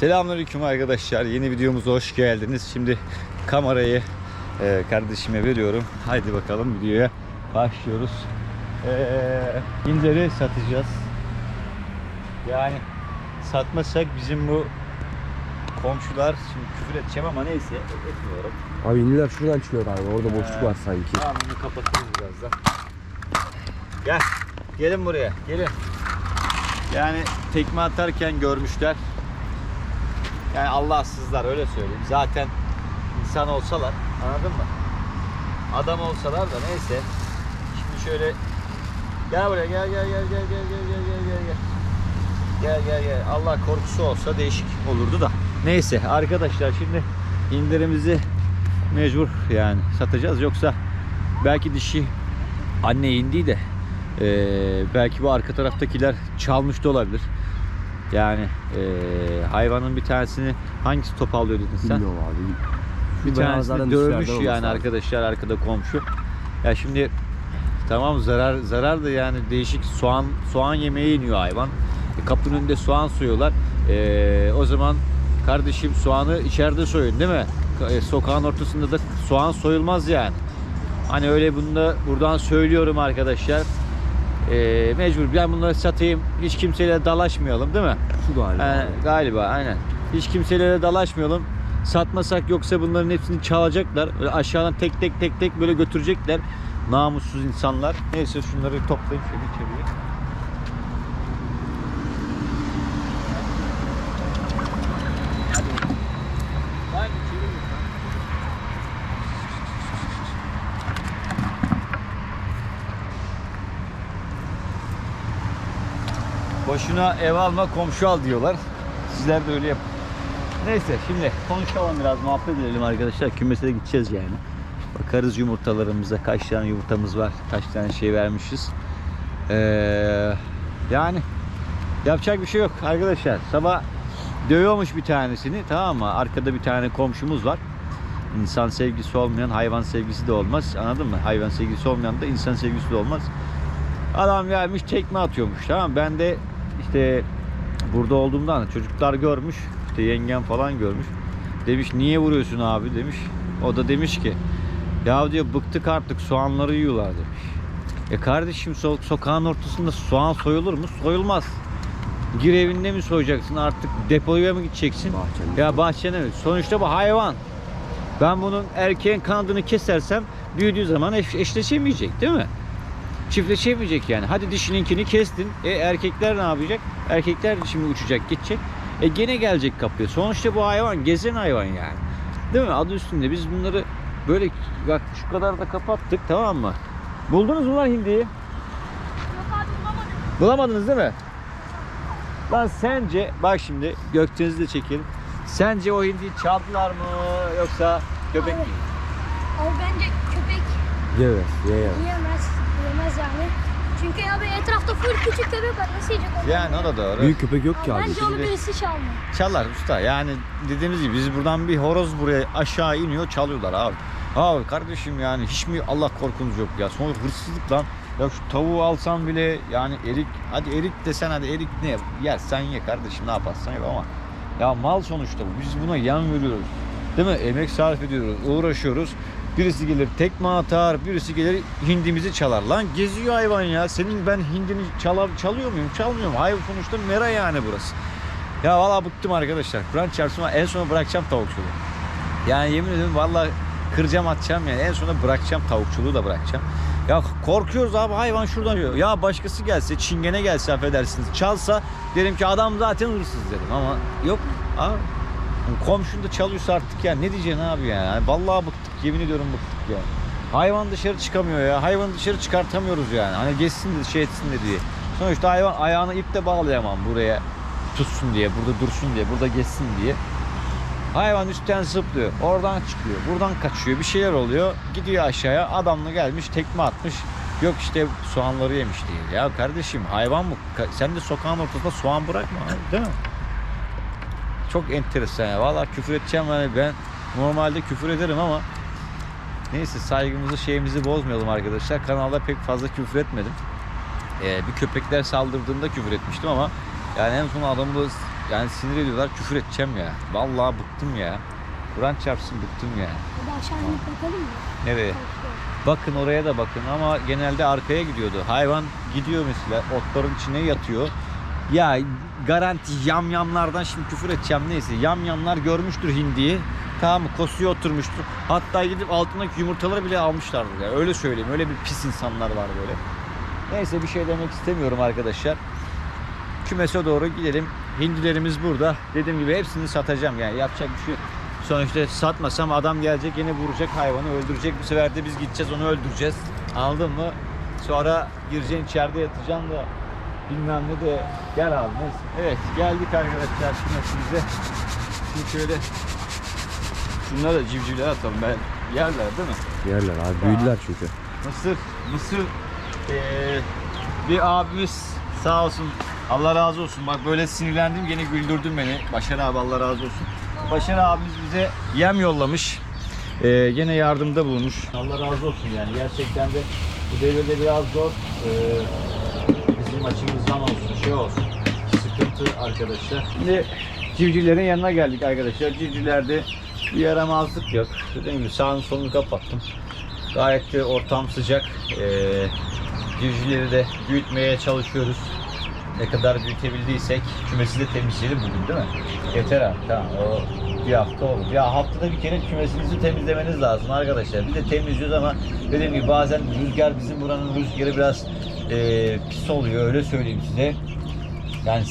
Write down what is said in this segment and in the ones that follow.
Selamünaleyküm arkadaşlar. Yeni videomuza hoş geldiniz. Şimdi kamerayı e, kardeşime veriyorum. Haydi bakalım videoya başlıyoruz. E, inleri satacağız. Yani satmasak bizim bu komşular şimdi küfür edeceğim ama neyse etmiyorum. Abi ünlüler şuradan çıkıyor galiba. Orada boşluk Ee, var sanki. Tamam bunu kapatırız birazdan. Gel. Gelin buraya. Gelin. Yani tekme atarken görmüşler. Yani Allahsızlar öyle söyleyeyim. Zaten insan olsalar anladın mı? Adam olsalar da neyse. Şimdi şöyle gel buraya gel gel gel gel gel gel gel gel gel gel. Gel gel gel. Allah korkusu olsa değişik olurdu da. Neyse arkadaşlar şimdi indirimizi mecbur yani satacağız yoksa belki dişi anne indi de eee, belki bu arka taraftakiler çalmış da olabilir. Yani eee, hayvanın bir tanesini hangisi topallıyor dedin sen? Bilmiyorum abi. Bir Şu tanesini dövmüş yani arkadaşlar arkada komşu. Ya şimdi tamam zarar zarar da yani değişik soğan soğan yemeği iniyor hayvan. E, kapının önünde soğan soyuyorlar. E, o zaman kardeşim soğanı içeride soyun değil mi? E, sokağın ortasında da soğan soyulmaz yani. Hani öyle bunu da buradan söylüyorum arkadaşlar. E, mecbur ben bunları satayım. Hiç kimseyle dalaşmayalım değil mi? Şu galiba. He, abi. galiba aynen. Hiç kimselere dalaşmayalım. Satmasak yoksa bunların hepsini çalacaklar. Böyle aşağıdan tek tek tek tek böyle götürecekler. Namussuz insanlar. Neyse şunları toplayayım şöyle içeriye. Hadi içeri gir. Boşuna ev alma komşu al diyorlar. Sizler de öyle yapın. Neyse şimdi konuşalım biraz muhabbet edelim arkadaşlar. Kümese de gideceğiz yani. Bakarız yumurtalarımıza kaç tane yumurtamız var. Kaç tane şey vermişiz. Ee, yani yapacak bir şey yok arkadaşlar. Sabah dövüyormuş bir tanesini tamam mı? Arkada bir tane komşumuz var. İnsan sevgisi olmayan hayvan sevgisi de olmaz. Anladın mı? Hayvan sevgisi olmayan da insan sevgisi de olmaz. Adam gelmiş tekme atıyormuş tamam? Ben de işte burada olduğumdan çocuklar görmüş. işte yengem falan görmüş. Demiş niye vuruyorsun abi demiş. O da demiş ki ya diyor bıktık artık soğanları yiyorlar demiş. E kardeşim so- sokağın ortasında soğan soyulur mu? Soyulmaz. Gir evinde mi soyacaksın artık depoya mı gideceksin? Bahçenin. Ya bahçene mi? Sonuçta bu hayvan. Ben bunun erkeğin kanadını kesersem büyüdüğü zaman eş- eşleşemeyecek değil mi? Çiftleşemeyecek yani. Hadi dişininkini kestin. E erkekler ne yapacak? Erkekler şimdi uçacak gidecek. E gene gelecek kapıya. Sonuçta bu hayvan gezen hayvan yani. Değil mi? Adı üstünde. Biz bunları böyle bak şu kadar da kapattık tamam mı? Buldunuz mu lan hindiyi? Yok abi bulamadım. Bulamadınız değil mi? Lan sence bak şimdi Gökdeniz'i de çekelim. Sence o hindiyi çaldılar mı yoksa köpek mi? Abi bence köpek Yemez. Yiyemez. yiyemez. Yani. Çünkü abi etrafta full küçük köpek var. Nasıl yiyecek onu? Yani o da doğru. Büyük köpek yok ki abi. Bence onu birisi çaldı. Çalar usta. Yani dediğimiz gibi biz buradan bir horoz buraya aşağı iniyor çalıyorlar abi. Abi kardeşim yani hiç mi Allah korkunuz yok ya? Sonra hırsızlık lan. Ya şu tavuğu alsan bile yani erik hadi erik desen hadi erik ne yersen ye kardeşim ne yaparsan yap ama ya mal sonuçta bu. Biz buna yan veriyoruz. Değil mi? Emek sarf ediyoruz, uğraşıyoruz. Birisi gelir tekme atar, birisi gelir hindimizi çalar. Lan geziyor hayvan ya. Senin ben hindini çalar, çalıyor muyum? Çalmıyorum. Hayvan sonuçta mera yani burası. Ya valla bıktım arkadaşlar. Kur'an çarpsın en sona bırakacağım tavukçuluğu. Yani yemin ediyorum valla kıracağım atacağım yani en sona bırakacağım tavukçuluğu da bırakacağım. Ya korkuyoruz abi hayvan şuradan. Ya başkası gelse çingene gelse affedersiniz çalsa derim ki adam zaten hırsız derim ama yok abi. Komşun da çalıyorsa artık ya ne diyeceksin abi ya? Yani vallahi bıktık yemin ediyorum bıktık ya. Hayvan dışarı çıkamıyor ya. Hayvanı dışarı çıkartamıyoruz yani. Hani geçsin de şey etsin de diye. Sonuçta hayvan ayağını iple bağlayamam buraya tutsun diye, burada dursun diye, burada geçsin diye. Hayvan üstten zıplıyor, oradan çıkıyor, buradan kaçıyor, bir şeyler oluyor. Gidiyor aşağıya, adamla gelmiş, tekme atmış. Yok işte soğanları yemiş diye. Ya kardeşim hayvan mı? Sen de sokağın ortasında soğan bırakma abi, değil mi? Çok enteresan ya. Valla küfür edeceğim hani ben normalde küfür ederim ama neyse saygımızı şeyimizi bozmayalım arkadaşlar. Kanalda pek fazla küfür etmedim. Ee, bir köpekler saldırdığında küfür etmiştim ama yani en son adamı yani sinir ediyorlar. Küfür edeceğim ya. Vallahi bıktım ya. Kur'an çarpsın bıktım ya. Hadi aşağı inip bakalım mı? Nereye? Bakın oraya da bakın ama genelde arkaya gidiyordu. Hayvan gidiyor mesela otların içine yatıyor. Ya garanti yamyamlardan şimdi küfür edeceğim neyse. Yamyamlar görmüştür hindiyi. Tamam mı? Kosuya oturmuştur. Hatta gidip altındaki yumurtaları bile almışlardır ya. Öyle söyleyeyim. Öyle bir pis insanlar var böyle. Neyse bir şey demek istemiyorum arkadaşlar. Kümese doğru gidelim. Hindilerimiz burada. Dediğim gibi hepsini satacağım yani. Yapacak bir şey yok. Sonuçta satmasam adam gelecek yine vuracak hayvanı öldürecek. Bu sefer de biz gideceğiz onu öldüreceğiz. Anladın mı? Sonra gireceksin içeride yatacaksın da bilmem ne de gel abi neyse. Evet geldik arkadaşlar kümesimize. Şimdi şöyle şunlara da civcivler atalım ben. Yerler değil mi? Yerler abi büyüdüler çünkü. Mısır, Mısır eee, bir abimiz sağ olsun. Allah razı olsun. Bak böyle sinirlendim gene güldürdün beni. Başar abi Allah razı olsun. Başar abimiz bize yem yollamış. Eee gene yardımda bulunmuş. Allah razı olsun yani. Gerçekten de bu devirde biraz zor. Eee, bizim açımızdan olsun, şey olsun. Sıkıntı arkadaşlar. Şimdi civcivlerin yanına geldik arkadaşlar. Civcivlerde bir yaramazlık yok. Dediğim gibi sağını solunu kapattım. Gayet de ortam sıcak. Ee, civcivleri de büyütmeye çalışıyoruz. Ne kadar büyütebildiysek kümesi de temizleyelim bugün değil mi? Yeter abi tamam o bir hafta olur. Ya haftada bir kere kümesinizi temizlemeniz lazım arkadaşlar. Bir de temizliyoruz ama dediğim gibi bazen rüzgar bizim buranın rüzgarı biraz ee, pis oluyor öyle söyleyeyim size. Yani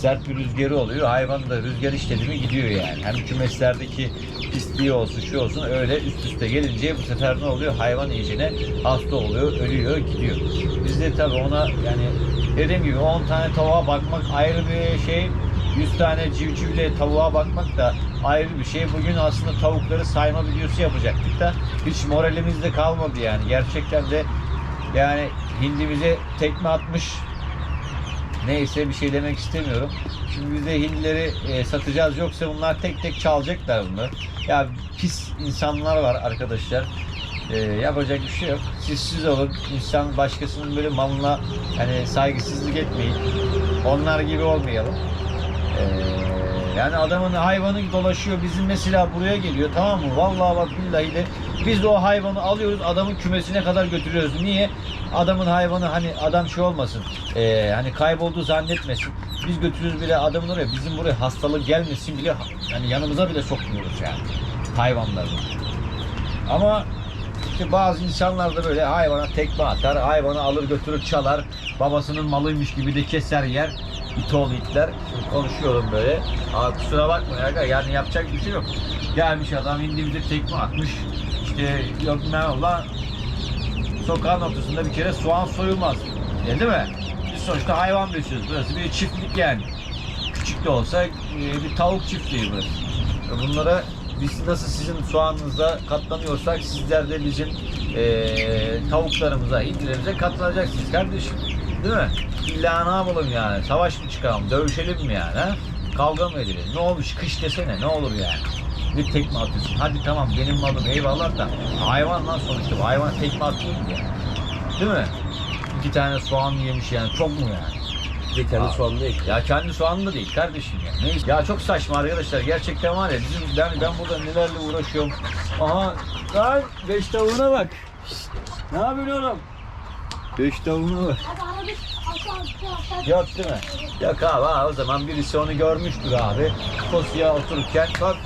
sert bir rüzgarı oluyor. Hayvan da rüzgar işledi mi gidiyor yani. Hem kümeslerdeki pisliği olsun şu olsun öyle üst üste gelince bu sefer ne oluyor? Hayvan iyicene hasta oluyor, ölüyor, gidiyor. Biz de tabii ona yani dediğim gibi 10 tane tavuğa bakmak ayrı bir şey. 100 tane civcivle tavuğa bakmak da ayrı bir şey. Bugün aslında tavukları sayma videosu yapacaktık da hiç moralimiz de kalmadı yani. Gerçekten de yani hindimize tekme atmış Neyse bir şey demek istemiyorum. Şimdi biz de hindileri e, satacağız yoksa bunlar tek tek çalacaklar bunları. Ya pis insanlar var arkadaşlar. E, yapacak bir şey yok. Siz siz olun. İnsan başkasının böyle malına hani saygısızlık etmeyin. Onlar gibi olmayalım. E, yani adamın hayvanı dolaşıyor bizim mesela buraya geliyor tamam mı? Vallahi bak billahi de biz de o hayvanı alıyoruz adamın kümesine kadar götürüyoruz. Niye? Adamın hayvanı hani adam şey olmasın. e, hani kayboldu zannetmesin. Biz götürüyoruz bile adamın oraya bizim buraya hastalık gelmesin bile hani yanımıza bile sokmuyoruz yani hayvanları. Ama işte bazı insanlar da böyle hayvana tekme atar, hayvanı alır götürür çalar, babasının malıymış gibi de keser yer. İt oğlu itler. Konuşuyorum böyle. Aa, kusura bakma ya, yani yapacak bir şey yok. Gelmiş adam indimize tekme atmış. İşte yok ne ola sokağın ortasında bir kere soğan soyulmaz. Ya, değil mi? Biz sonuçta hayvan besliyoruz. Burası bir çiftlik yani. Küçük de olsa e, bir tavuk çiftliği burası. E, Bunlara biz nasıl sizin soğanınıza katlanıyorsak sizler de bizim e, tavuklarımıza, hindilerimize katlanacaksınız kardeşim. Değil mi? İlla ne yapalım yani? Savaş mı çıkalım? Dövüşelim mi yani? Ha? Kavga mı edelim? Ne olmuş? Kış desene ne olur yani? Bir tekme atıyorsun. Hadi tamam benim malım eyvallah da hayvan lan sonuçta bu. Hayvan tekme atıyor mu yani? Değil mi? İki tane soğan yemiş yani çok mu yani? Bir kendi Aa. soğanını ekliyor. Ya kendi soğanı da değil kardeşim ya. Neyse. Ya çok saçma arkadaşlar. Gerçekten var ya bizim ben ben burada nelerle uğraşıyorum. Aha lan beş tavuğuna bak. Ne yapıyorsun oğlum? Beş tavuğuna bak. Yok değil mi? Yok abi ha, o zaman birisi onu görmüştür abi. Kosuya otururken bak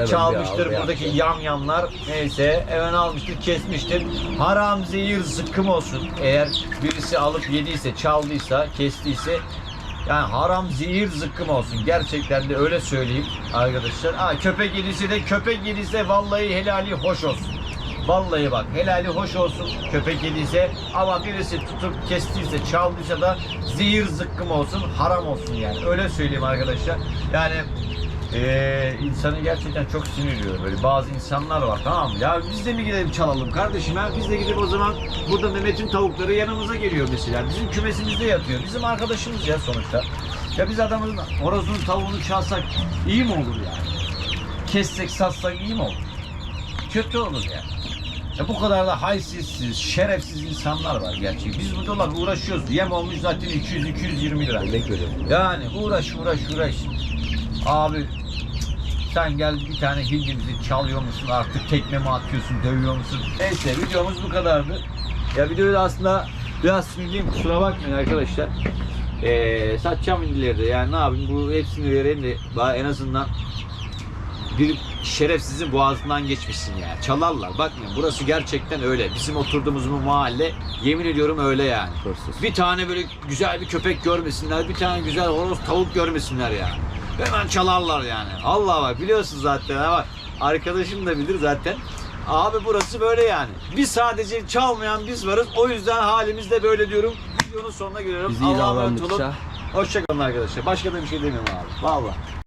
bir çalmıştır aldı, buradaki yaptı. yamyamlar neyse hemen almıştır kesmiştir. Haram zehir zıkkım olsun. Eğer birisi alıp yediyse çaldıysa kestiyse yani haram zehir zıkkım olsun. Gerçekten de öyle söyleyeyim arkadaşlar. Ha, köpek yediyse de köpek yediyse vallahi helali hoş olsun. Vallahi bak helali hoş olsun köpek yediyse ama birisi tutup kestiyse çaldıysa da zehir zıkkım olsun haram olsun yani öyle söyleyeyim arkadaşlar. Yani eee insanı gerçekten çok sinirliyor böyle bazı insanlar var tamam? Ya biz de mi gidelim çalalım kardeşim ha biz de gidip o zaman burada Mehmet'in tavukları yanımıza geliyor mesela bizim kümesimizde yatıyor bizim arkadaşımız ya sonuçta. Ya biz adamın horozunu tavuğunu çalsak iyi mi olur yani? Kessek satsak iyi mi olur? Kötü olur yani. Ya bu kadar da haysiyetsiz, şerefsiz insanlar var gerçi. Biz burada bak uğraşıyoruz. Yem olmuş zaten 200-220 lira. Örnek veriyorum. Yani uğraş uğraş uğraş. Abi sen gel bir tane hindimizi çalıyor musun artık tekme mi atıyorsun dövüyor musun? Neyse videomuz bu kadardı. Ya videoyu da aslında biraz sinirliyim kusura bakmayın arkadaşlar. Ee, satacağım hindileri de yani ne yapayım bu hepsini vereyim de en azından bir şerefsizin boğazından geçmişsin ya. Çalarlar bakmayın burası gerçekten öyle. Bizim oturduğumuz bu mahalle yemin ediyorum öyle yani. Hırsız. Bir tane böyle güzel bir köpek görmesinler, bir tane güzel horoz tavuk görmesinler yani. Hemen çalarlar yani. Allah bak biliyorsun zaten bak. Arkadaşım da bilir zaten. Abi burası böyle yani. Biz sadece çalmayan biz varız. O yüzden halimiz de böyle diyorum. Videonun sonuna geliyorum. Biz iyi Allah'a emanet olun. Hoşçakalın arkadaşlar. Başka da bir şey demiyorum abi. Vallahi.